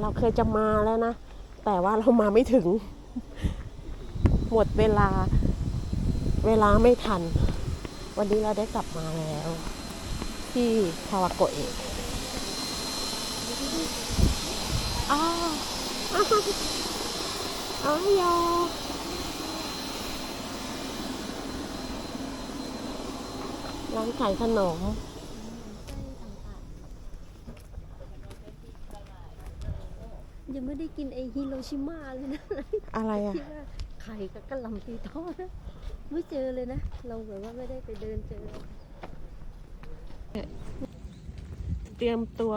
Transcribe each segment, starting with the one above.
เราเคยจะมาแล้วนะ แต่ว่าเรามาไม่ถึง หมดเวลา เวลาไม่ทัน วันนี้เราได้กลับมาแล้ว ที่คาวาโกเอะอ้าวอ้าวอ้าวยอร้านขายขนม ยังไม่ได้กินไอฮิโรชิมาเลยนะอะไรอะที่ว่าไข่กับกะหล่ำปีทอดนะไม่เจอเลยนะ เราแบบว่าไม่ได้ไปเดินเจอ เตรียมตัว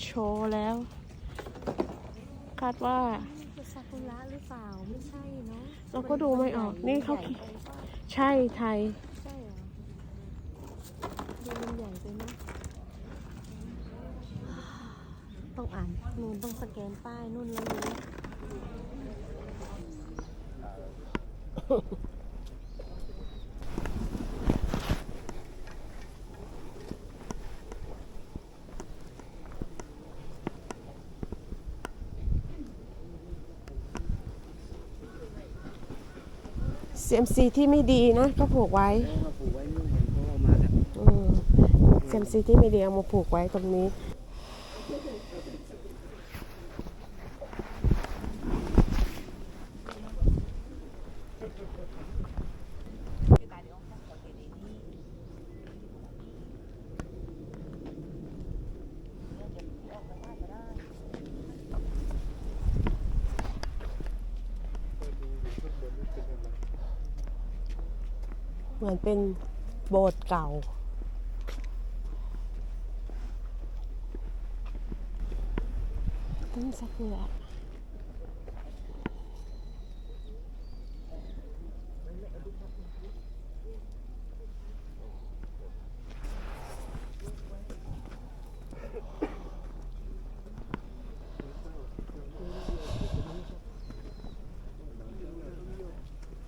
โชว์แล้ว คาดว่าจะซากุระหรือเปล่าไม่ใช่เนาะเราก็ดูไม่ออกนี่เขาใหญ่ไปปะใช่ไทย ใช่เหรอดูมันใหญ่ไปไหม ต้องอ่านนู่นต้องสแกนป้ายนู่นแล้วรู้เซียมซีที่ไม่ดีนะก็ผูกไว้เขามาปลูกไว้นู่นเห็นเขาเอามากันอืมเซียมซีที่ไม่ดีเอามาผูกไว้ตรงนี้ มือนเป็นโบสถ์เก่า ต้นซากุระ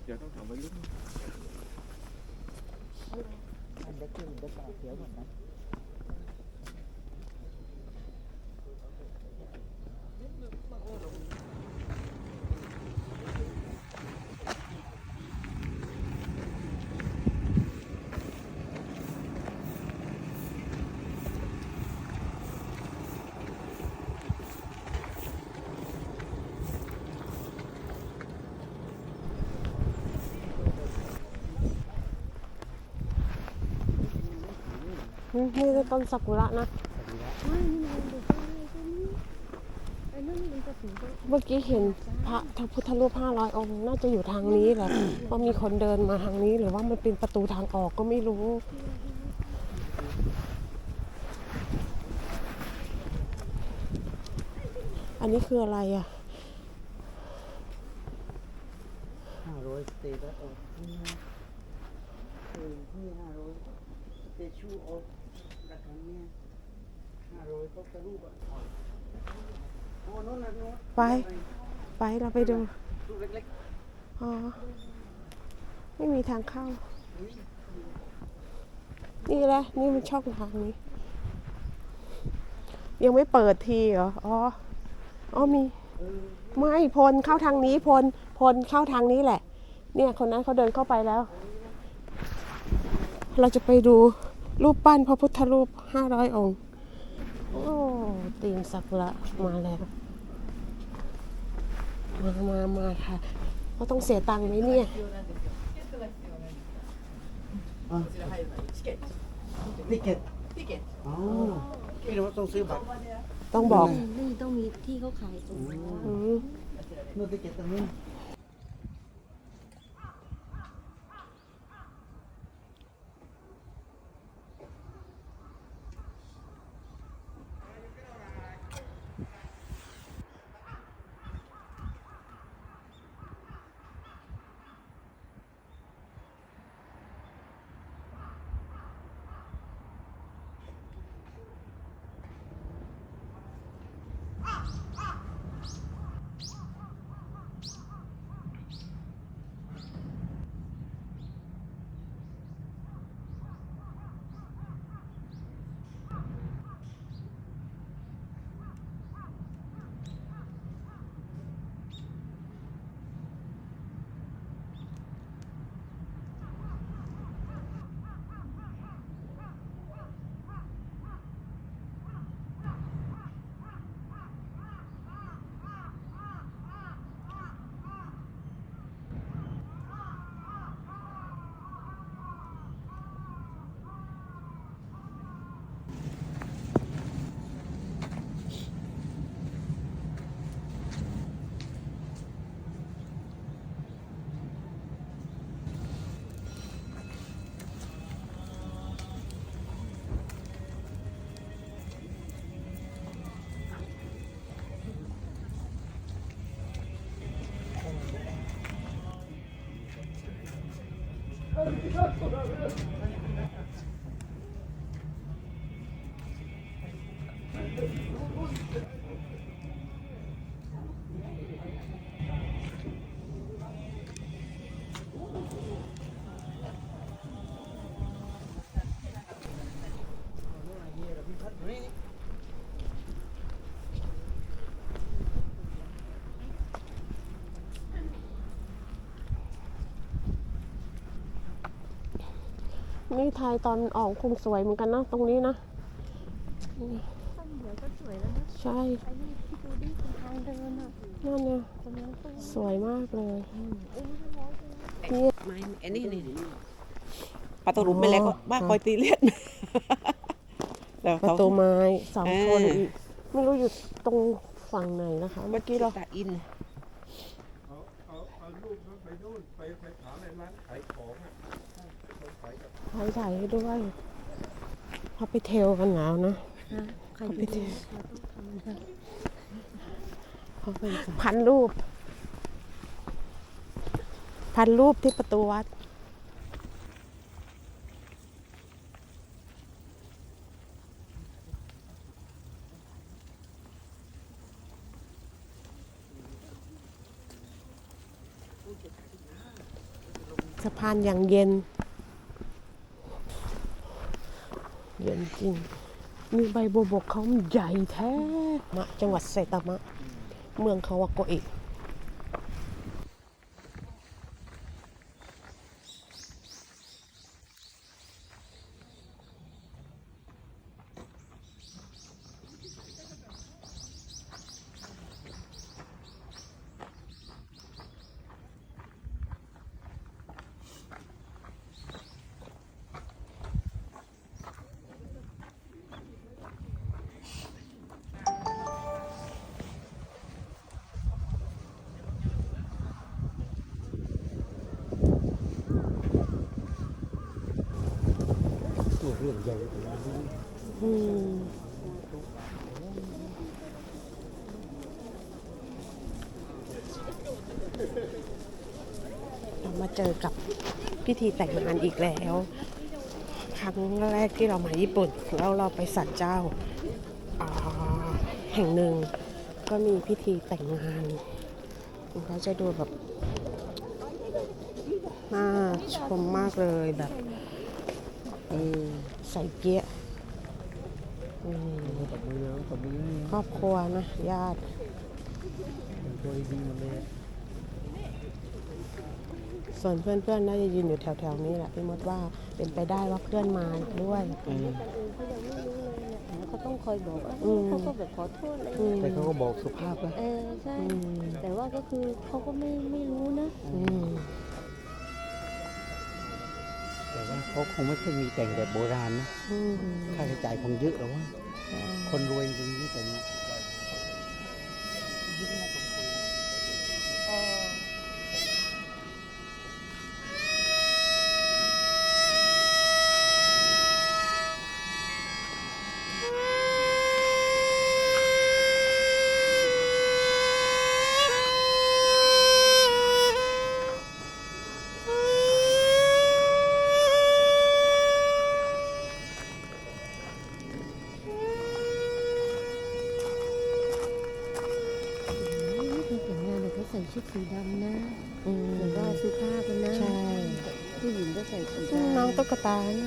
เดี๋ยวต้องถามวัยรุ่น อันเด็กขึ้ นี่คือต้นซากุระนะเมื่อกี้เห็นพระพุทธรูปห้าร้อยองค์น่าจะอยู่ทางนี้แหละว่ามีคนเดินมาทางนี้ หรือว่ามันเป็นประตูทางออกก็ไม่รู้อันนี้คืออะไรอะห้าร้อยสเตตัสออกนี่นะเออที่ห้าร้อยสเต ชูออกกระถางเนี่ยห้าร้อยก็กระรูปอะโอ้น่นนะโน่นไป ไปเราไปดูรูปเล็กอ๋อ ไม่มีทางเข้านี่แหละ นี่มันช่องทางนี้ ยังไม่เปิดทีเหรอ อ๋อ อ๋อมีไม่พลเข้าทางนี้พลพลเข้าทางนี้แหละ เนี่ยคนนั้นเขาเดินเข้าไปแล้ว เราจะไปดู รูปปั้นพระพุทธรูปห้าร้อยองค์ โอ้ตีมซากุระมาแล้ว มามามาค่ะก็ต้องเสียตังค์ไหมเนี่ยๆอะติเกตติเกตอ๋อพี่รู้ว่าต้องซื้อบัตรต้องบอกนี่ต้องมีที่เขาขายตรงนี้อืมนู่นติ sonra biraz. นี้นี่ถ่ายตอนออกคงสวยเหมือนกันนะตรงนี้นะต้นเดียวก็สวยแล้วนะใช่ไอ้นี่ที่ดูดิเป็นทางเดินอะนั่นเนี่ยกำลังต้นสวยมากเลยเอ้ยไม่ร้อยเลยนี่ไม่อันนี้นี่ปลาตวรุมไม่แล้วก็บ้าคอยตีเลียดแล้วประเขาตูไม้สองคนเอออีอีกไม่รู้อยู่ตรงฝั่งไหนนะคะ เมื่อกี้เราตาอิน เอาเอาเอารูปนั้นไปนู่นไปไปถามในร้านขายของอะคน ขายกับถ่ายถ่ายให้ด้วยเขาไปเทลกันแล้วนะใครไปเทำนะเขาไปพันรูป พันรูปที่ประตูวัดสะพานอย่างเย็น เย็นจริง มีใบบัวบกเขาใหญ่แท้มะจังหวัดไซตามะ เมืองคาวาโกเอะ อืมเรามาเจอกับพิธีแต่งงานอีกแล้ว ครั้งแรกที่เรามาญี่ปุ่น แล้วเราไปสันเจ้าแห่งหนึ่งก็มีพิธีแต่งงานเขาจะดูแบบน่าชมมากเลยแบบ ใส่เกียร์อืมตบมือตบมือนี่ครอบครัวนะญาติเป็นตัวดีหมดเลยส่วนเพื่อนๆน่าจะยืนอยู่แถวๆนี้แหละพี่มดว่าเป็นไปได้ว่าเพื่อนมาด้วยแต่คนอื่นเขายังไม่รู้เลยเนี่ยแล้วเขาต้องคอยบอกว่าอืมเขาก็แบบขอโทษอะไรอืมแต่เขาก็บอกสุภาพนะเออใช่อืมแต่ว่าก็คือเขาก็ไม่ไม่รู้นะ อืมแต่ว่าเขาคงไม่ค่อยมีแต่งแบบโบราณนะอืมค่าใช้จ่ายคงเยอะหรอวะคนรวยจริงๆที่แต่งเนี่ย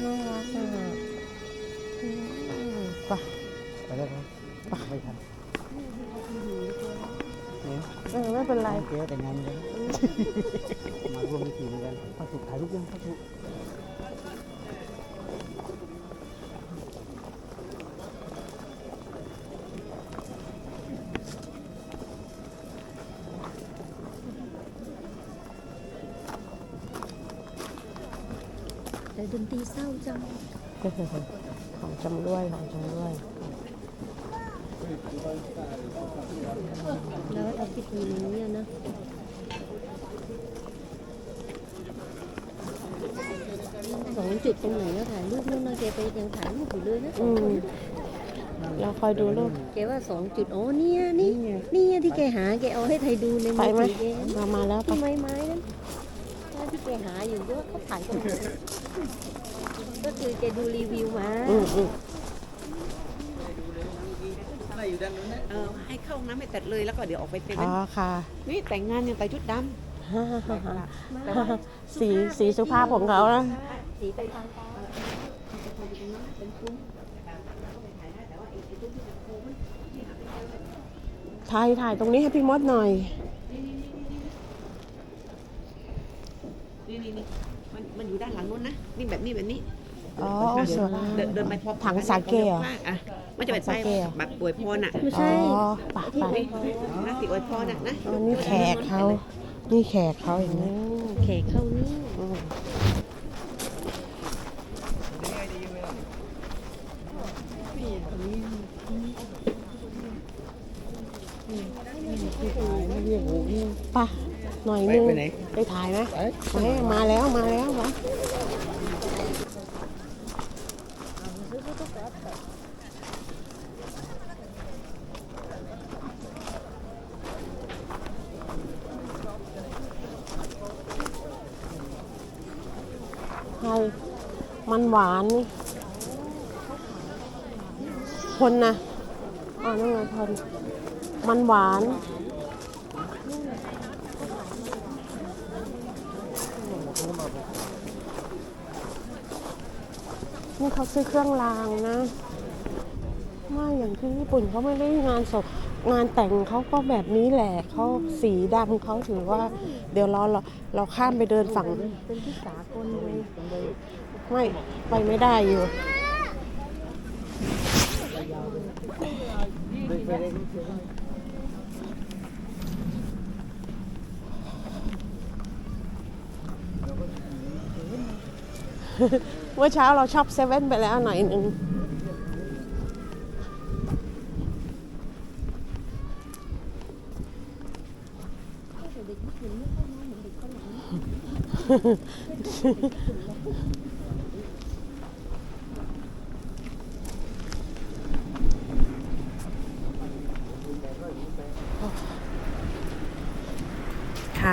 น่ารักอะอืมไปไปแล้วครับไม่ทันเนี่ยเออไม่เป็นไรเจ๊แต่งงานเลยมาร่วมพิธีเหมือนกันพระสุขถ่ายรูปยังพระสุข จังของจำรวยของจำรวยแล้วทำพิธีนี้อะนะสองจุดตรงไหนก็ถ่ายรูปนู่นนะแกไปยังถ่ายรูปอยู่เลยนะสอืองคมนเราคอยดูรูปแกว่าสองจุดอ๋อเนี่ยนี่นี่ที่แกหาแกเอาให้ไทยดูในไปมือไหมถือแกมามาแล้วไปทำไมไม้นั้น ที่แกหาอยู่ด้วยเขาขายตรงไหนก็คือแกดูรีวิวมาอืมอืมอะไรอยู่ด้านนู้นนะเออให้เข้าห้องน้ำให้ตัดเลยแล้วก็เดี๋ยวออกไปเต็มอ๋อค่ะนี่แต่งงานยังใส่ชุดดฮ่าฮ่าฮ่าฮ่าสีสีสุภาพของเขานะสีไปทางตาถ่ายถ่ายตรงนี้ให้พี่มดหน่อย นี่นี่นี่มันมันอยู่ด้านหลังนู้นนะนี่แบบนี้แบบนี้อ๋อสวยเดินเดินไปพอถังสาเกเหรออะมันจะเป็นถังสาเกเหรอ แบบป่วยพรอะไม่อ๋ใช่ อปะปะนะสิอวยพรอะนะอ๋อนี่แขกเขา นี่แขกเขาอย่างนี้แขกเข้านี่อืมปะ หน่อยนึงไปไหนไปถ่ายไหมไปไปมาแล้วมาแล้ววะใช่มันหวานนี่คนนะอ๋อนั่นไงคนมันหวาน นี่เขาซื้อเครื่องรางนะว่าอย่างที่ญี่ปุ่นเขาไม่ได้งานศพงานแต่งเขาก็แบบนี้แหละเขาสีดำเขาถือว่า เดี๋ยวเราเราเราข้ามไปเดินฝั่งเป็นที่สากลเลยไม่ไปไม่ได้อยู่เเมื่อเช้าเราชอบเซเว่นไปแล้วหน่อยหนึ่งค่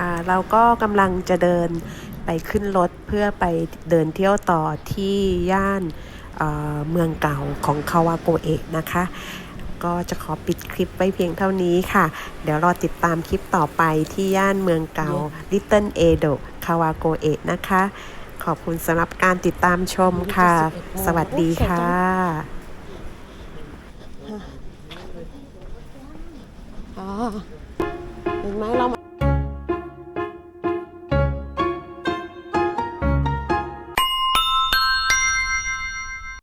ะ เราก็กำลังจะเดิน ไปขึ้นรถเพื่อไปเดินเที่ยวต่อที่ย่านเอ่อเมืองเก่าของคาวาโกเอะนะคะ ก็จะขอปิดคลิปไว้เพียงเท่านี้ค่ะ เดี๋ยวรอติดตามคลิปต่อไปที่ย่านเมืองเก่า Little Edo คาวาโกเอะนะคะ ขอบคุณสำหรับการติดตามชมค่ะ สวัสดีค่ะอ๋อเห็นไหมเรา